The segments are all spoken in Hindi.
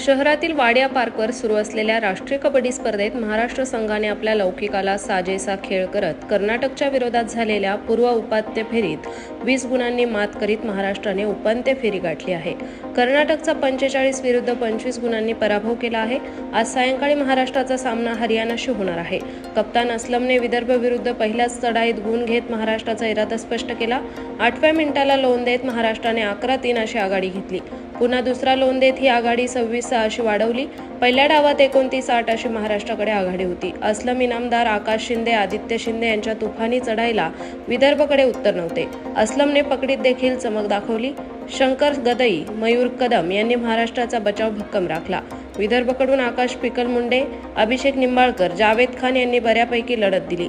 शहरातील वाड्या पार्कवर सुरू असलेल्या राष्ट्रीय कबड्डी स्पर्धेत महाराष्ट्र संघाने आपल्या लौकिकाला साजेसा खेळ करत कर्नाटकच्या विरोधात झालेल्या पूर्व उपांत्य फेरीत वीस गुणांनी मात करीत महाराष्ट्राने उपांत्य फेरी गाठली आहे. कर्नाटकचा पंचेचाळीस विरुद्ध पंचवीस गुणांनी पराभव केला आहे. आज सायंकाळी महाराष्ट्राचा सामना हरियाणाशी होणार आहे. कप्तान असलमने विदर्भ विरुद्ध पहिल्याच चढाईत गुण घेत महाराष्ट्राचा इरादा स्पष्ट केला. आठव्या मिनिटाला लोन देत महाराष्ट्राने अकरा तीन अशी आघाडी घेतली. पुन्हा दुसरा लोन देत ही आघाडी सव्वीस सहा अशी वाढवली. पहिल्या डावात एकोणतीस आठ अशी महाराष्ट्राकडे आघाडी होती. असलम इनामदार आकाश शिंदे आदित्य शिंदे यांच्या तुफानी चढाईला विदर्भकडे उत्तर नव्हते. असलमने पकडीत देखील चमक दाखवली. शंकर गदई मयूर कदम यांनी महाराष्ट्राचा बचाव भक्कम राखला. विदर्भकडून आकाश पिकलमुंडे अभिषेक निंबाळकर जावेद खान यांनी बऱ्यापैकी लढत दिली.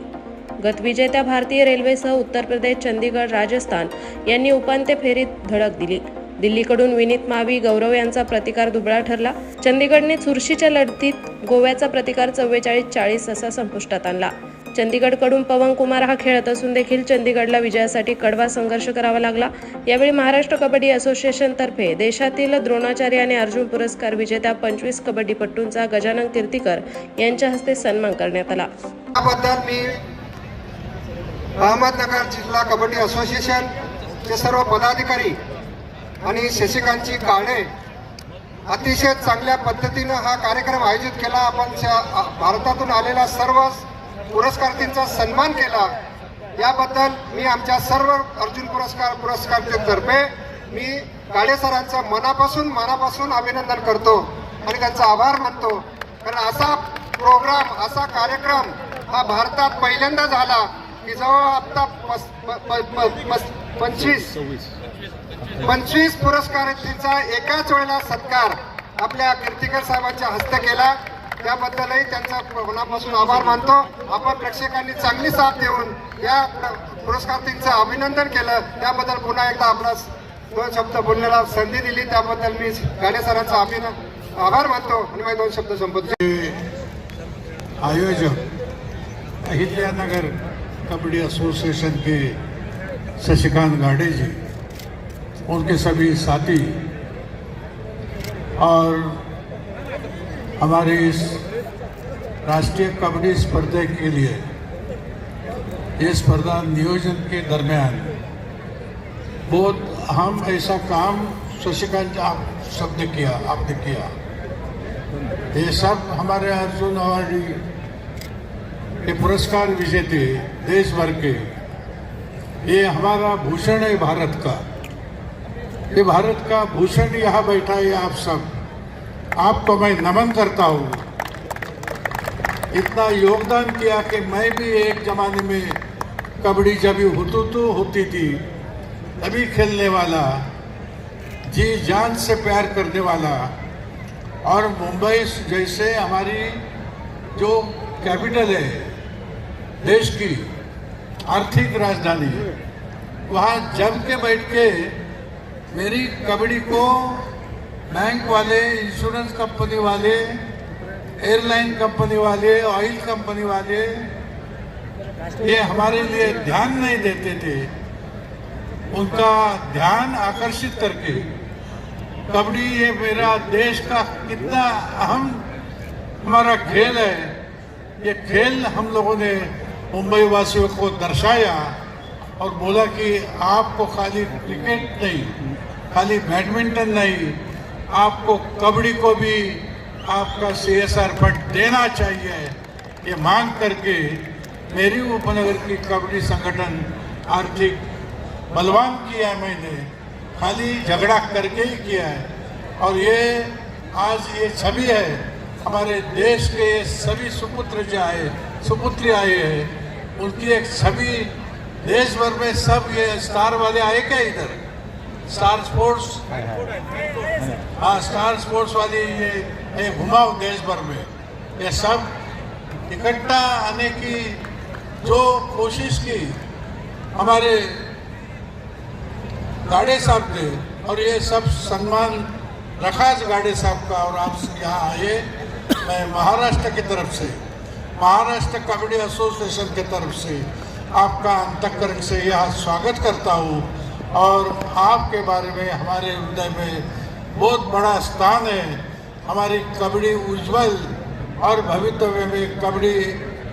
गतविजेत्या भारतीय रेल्वेसह उत्तर प्रदेश चंदीगड राजस्थान यांनी उपांत्य फेरीत धडक दिली. दिल्लीकडून विनीत मावी गौरव यांचा प्रतिकार दुबळा ठरला. चंदीगडने चुरशीच्या लढतीत गोव्याचा प्रतिकार चव्वेचाळीस चाळीस असा संपुष्टात आणला. चंदीगडकडून पवन कुमार हा खेळत असून देखील चंदीगडला विजयासाठी कडवा संघर्ष करावा लागला. यावेळी महाराष्ट्र कबड्डी असोसिएशनतर्फे देशातील द्रोणाचार्य आणि अर्जुन पुरस्कार विजेत्या पंचवीस कबड्डीपटूंचा गजानन कीर्तीकर यांच्या हस्ते सन्मान करण्यात आला. त्याबद्दल मी अहमदनगर जिल्हा कबड्डी असोसिएशन चे सर्व पदाधिकारी आणि शशिकांतची काळे अतिशय चांगल्या पद्धतीनं हा कार्यक्रम आयोजित केला. आपण भारतातून आलेल्या सर्व पुरस्कारार्थींचा सन्मान केला. याबद्दल मी आमच्या सर्व अर्जुन पुरस्कार पुरस्कारतर्फे मी काळे सरांचं मनापासून मनापासून अभिनंदन करतो आणि त्यांचा आभार मानतो. कारण असा प्रोग्राम असा कार्यक्रम हा भारतात पहिल्यांदा झाला की जवळ आता पंचवीस पंचवीस पुरस्कारार्थींचा एकाच वेळेला सत्कार आपल्या कीर्तिकर साहेबांच्या हस्ते केला. त्याबद्दलही त्यांचा मनापासून आभार मानतो. आपण प्रेक्षकांनी चांगली साथ देऊन या प्र- पुरस्कारार्थींचं अभिनंदन केलं. त्याबद्दल पुन्हा एकदा आपला दोन शब्द बोलण्याला संधी दिली. त्याबद्दल मी गाडे सरांचा अभिन आभार मानतो आणि माझे दोन शब्द संबोधित आयोजक अहिल्यानगर कबड्डी एसोसिएशन के शशिकांत गाड़े जी उनके सभी साथी और हमारे इस राष्ट्रीय कबड्डी स्पर्धा के लिए ये स्पर्धा नियोजन के दरमियान बहुत अहम ऐसा काम शशिकांत आप सबने किया, आपने किया। ये सब हमारे अर्जुन अवार्डी के पुरस्कार विजेते देश भर के, ये हमारा भूषण है भारत का। ये भारत का भूषण यहाँ बैठा है आप सब। आपको मैं नमन करता हूँ। इतना योगदान किया कि मैं भी एक जमाने में कबड्डी जब होती तो होती थी, तभी खेलने वाला, जी जान से प्यार करने वाला। और मुंबई जैसे हमारी जो कैपिटल है, देश की आर्थिक राजधानी, वहाँ जम के बैठ के मेरी कबड्डी को बैंक वाले इंश्योरेंस कंपनी वाले एयरलाइन कंपनी वाले ऑयल कंपनी वाले, ये हमारे लिए ध्यान नहीं देते थे। उनका ध्यान आकर्षित करके। कबड्डी ये मेरा देश का कितना अहम हमारा खेल है। ये खेल हम लोगों ने मुंबई वासियों को दर्शाया। और बोला कि आपको खाली क्रिकेट नहीं, खाली बैडमिंटन नहीं, आपको कबड्डी को भी आपका सी एस आर फंड देना चाहिए। ये मांग करके मेरी उपनगर की कबड्डी संगठन आर्थिक बलवान किया है मैंने, खाली झगड़ा करके ही किया है। और ये, आज ये छवि है, हमारे देश के सभी सुपुत्र जो आए, सुपुत्री आए हैं, उनकी एक छवि देश भर में सब ये स्टार वाले आए क्या इधर? Star Sports? हाँ स्टार स्पोर्ट्स वाली ये ये घुमाओ देश भर में। ये सब इकट्ठा आने की जो कोशिश की हमारे गाड़े साहब ने और ये सब सम्मान रखा गाड़े साहब का और आप यहाँ आए मैं महाराष्ट्र की तरफ़ से महाराष्ट्र कबड्डी एसोसिएशन की तरफ़ से आपका अंतकरण से यह स्वागत करता हूँ और आपके बारे में, हमारे हृदय में बहुत बड़ा स्थान है। हमारी कबड्डी उज्जवल और भविष्य में कबड्डी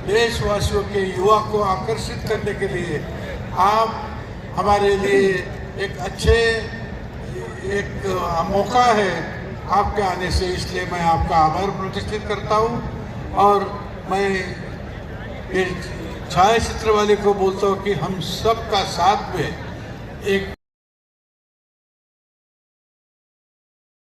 देशवासियों के युवा को आकर्षित करने के लिए आप हमारे लिए एक अच्छे, एक मौका है। आपके आने से इसलिए मैं आपका आभार प्रतिष्ठित करता हूँ और मैं छायाचित्र वाले को बोलता हूँ कि हम सबका साथ में एक